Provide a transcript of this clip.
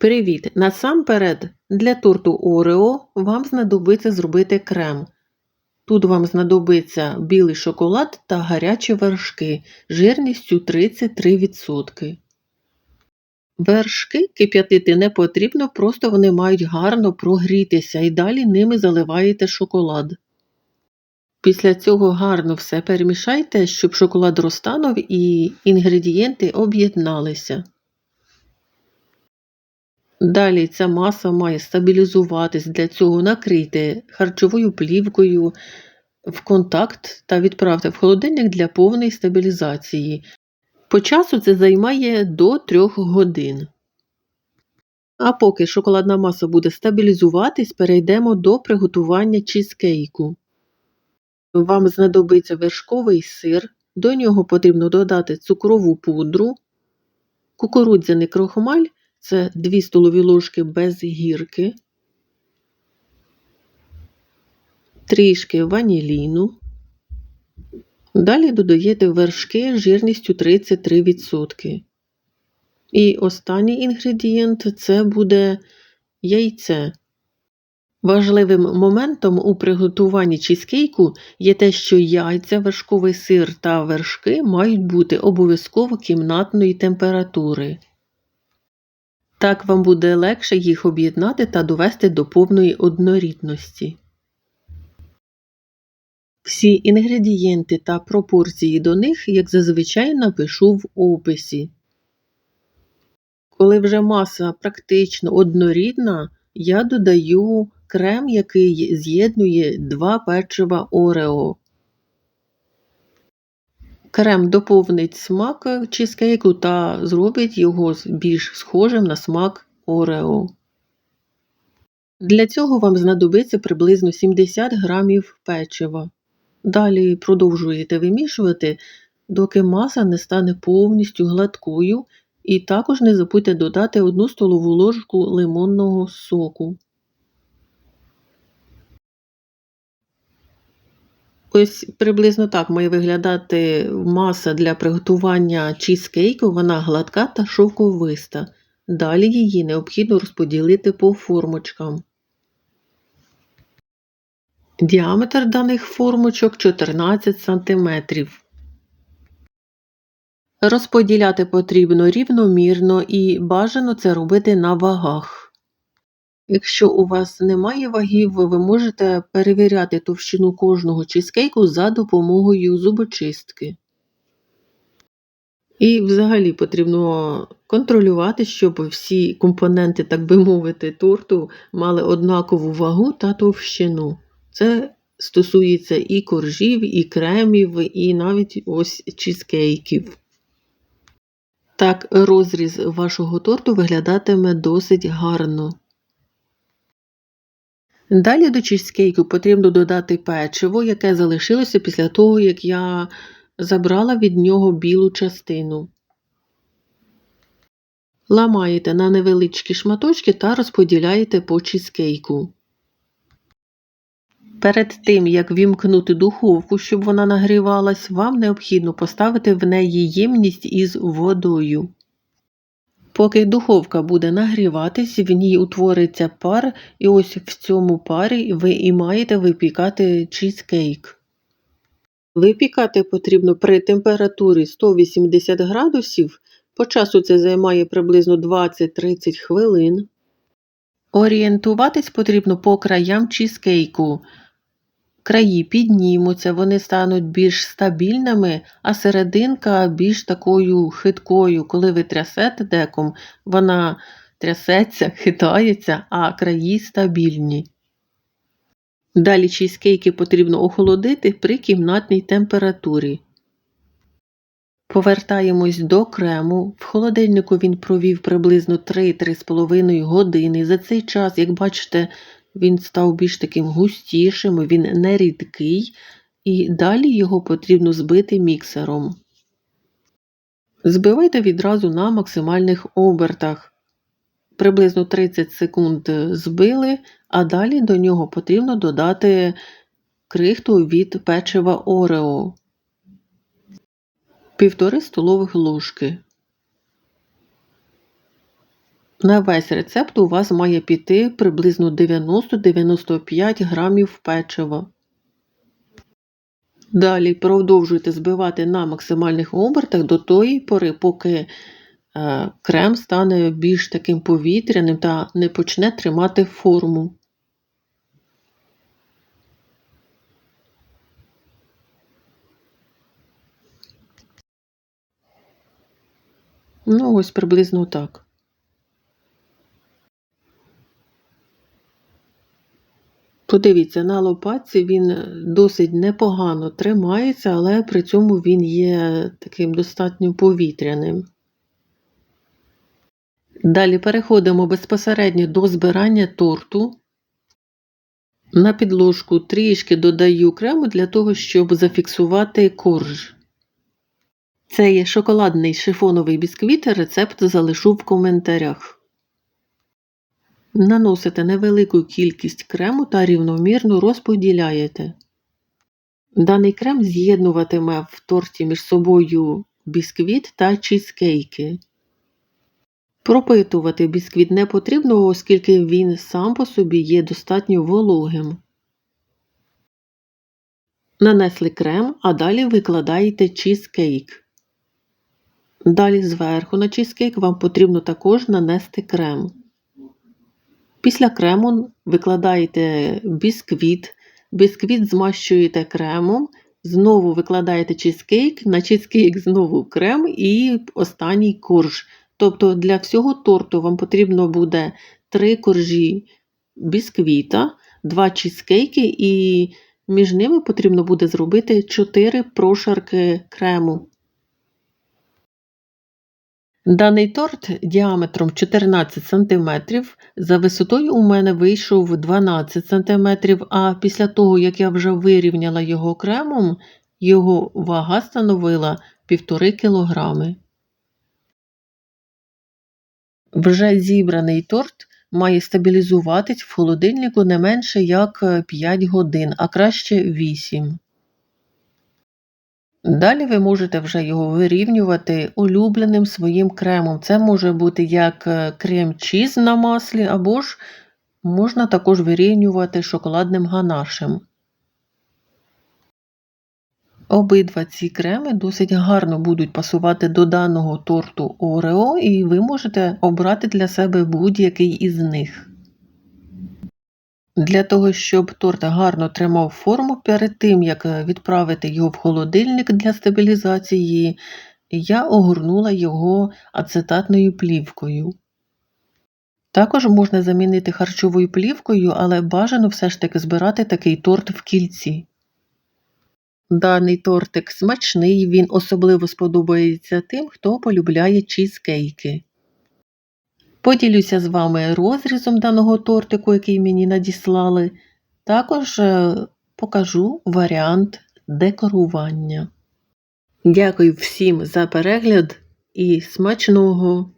Привіт! Насамперед, для торту Орео вам знадобиться зробити крем. Тут вам знадобиться білий шоколад та гарячі вершки жирністю 33%. Вершки кип'ятити не потрібно, просто вони мають гарно прогрітися і далі ними заливаєте шоколад. Після цього гарно все перемішайте, щоб шоколад розтанув і інгредієнти об'єдналися. Далі ця маса має стабілізуватись, для цього накрийте харчовою плівкою в контакт та відправте в холодильник для повної стабілізації. По часу це займає до 3 годин. А поки шоколадна маса буде стабілізуватись, перейдемо до приготування чизкейку. Вам знадобиться вершковий сир, до нього потрібно додати цукрову пудру, кукурудзяний крохмаль це 2 столові ложки без гірки, трішки ваніліну. Далі додаєте вершки жирністю 33%. І останній інгредієнт це буде яйце. Важливим моментом у приготуванні чизкейку є те, що яйця, вершковий сир та вершки мають бути обов'язково кімнатної температури. Так вам буде легше їх об'єднати та довести до повної однорідності. Всі інгредієнти та пропорції до них, як зазвичай, напишу в описі. Коли вже маса практично однорідна, я додаю крем, який з'єднує два печива Орео. Крем доповнить смак чизкейку та зробить його більш схожим на смак Орео. Для цього вам знадобиться приблизно 70 грамів печива. Далі продовжуєте вимішувати, доки маса не стане повністю гладкою, і також не забудьте додати 1 столову ложку лимонного соку. Ось приблизно так має виглядати маса для приготування чізкейку, вона гладка та шовковиста. Далі її необхідно розподілити по формочкам. Діаметр даних формочок 14 см. Розподіляти потрібно рівномірно і бажано це робити на вагах. Якщо у вас немає вагів, ви можете перевіряти товщину кожного чизкейку за допомогою зубочистки. І взагалі потрібно контролювати, щоб всі компоненти, так би мовити, торту мали однакову вагу та товщину. Це стосується і коржів, і кремів, і навіть ось чизкейків. Так, розріз вашого торту виглядатиме досить гарно. Далі до чизкейку потрібно додати печиво, яке залишилося після того, як я забрала від нього білу частину. Ламаєте на невеличкі шматочки та розподіляєте по чизкейку. Перед тим, як вімкнути духовку, щоб вона нагрівалась, вам необхідно поставити в неї ємність із водою. Поки духовка буде нагріватись, в ній утвориться пар, і ось в цьому парі ви і маєте випікати чізкейк. Випікати потрібно при температурі 180 градусів, по часу це займає приблизно 20-30 хвилин. Орієнтуватись потрібно по краям чізкейку краї піднімуться, вони стануть більш стабільними, а серединка більш такою хиткою. Коли ви трясете деком, вона трясеться, хитається, а краї стабільні. Далі чизкейки потрібно охолодити при кімнатній температурі. Повертаємось до крему. В холодильнику він провів приблизно 3-3,5 години. За цей час, як бачите, він став більш таким густішим, він не рідкий, і далі його потрібно збити міксером. Збивайте відразу на максимальних обертах. Приблизно 30 секунд збили, а далі до нього потрібно додати крихту від печива Орео, півтори столових ложки. На весь рецепт у вас має піти приблизно 90-95 грамів печива. Далі продовжуйте збивати на максимальних обертах до тої пори, поки е, крем стане більш таким повітряним та не почне тримати форму. Ну, ось приблизно так. Подивіться, на лопатці він досить непогано тримається, але при цьому він є таким достатньо повітряним. Далі переходимо безпосередньо до збирання торту. На підложку трішки додаю крему для того, щоб зафіксувати корж. Це є шоколадний шифоновий бісквіт, рецепт залишу в коментарях. Наносите невелику кількість крему та рівномірно розподіляєте. Даний крем з'єднуватиме в торті між собою бісквіт та чізкейки. Пропитувати бісквіт не потрібно, оскільки він сам по собі є достатньо вологим. Нанесли крем, а далі викладаєте чізкейк. Далі зверху на чізкейк вам потрібно також нанести крем. Після крему викладаєте бісквіт, бісквіт змащуєте кремом, знову викладаєте чизкейк, на чизкейк знову крем і останній корж. Тобто для всього торту вам потрібно буде 3 коржі бісквіта, 2 чизкейки і між ними потрібно буде зробити 4 прошарки крему. Даний торт діаметром 14 см, за висотою у мене вийшов 12 см, а після того, як я вже вирівняла його кремом, його вага становила 1,5 кг. Вже зібраний торт має стабілізуватись в холодильнику не менше як 5 годин, а краще 8. Далі ви можете вже його вирівнювати улюбленим своїм кремом. Це може бути як е, крем-чіз на маслі, або ж можна також вирівнювати шоколадним ганашем. Обидва ці креми досить гарно будуть пасувати до даного торту Орео, і ви можете обрати для себе будь-який із них. Для того, щоб торт гарно тримав форму перед тим, як е, відправити його в холодильник для стабілізації, я огорнула його ацетатною плівкою. Також можна замінити харчовою плівкою, але бажано все ж таки збирати такий торт в кільці. Даний тортик смачний, він особливо сподобається тим, хто полюбляє чізкейки. Поділюся з вами розрізом даного тортику, який мені надіслали. Також е, покажу варіант декорування. Дякую всім за перегляд і смачного!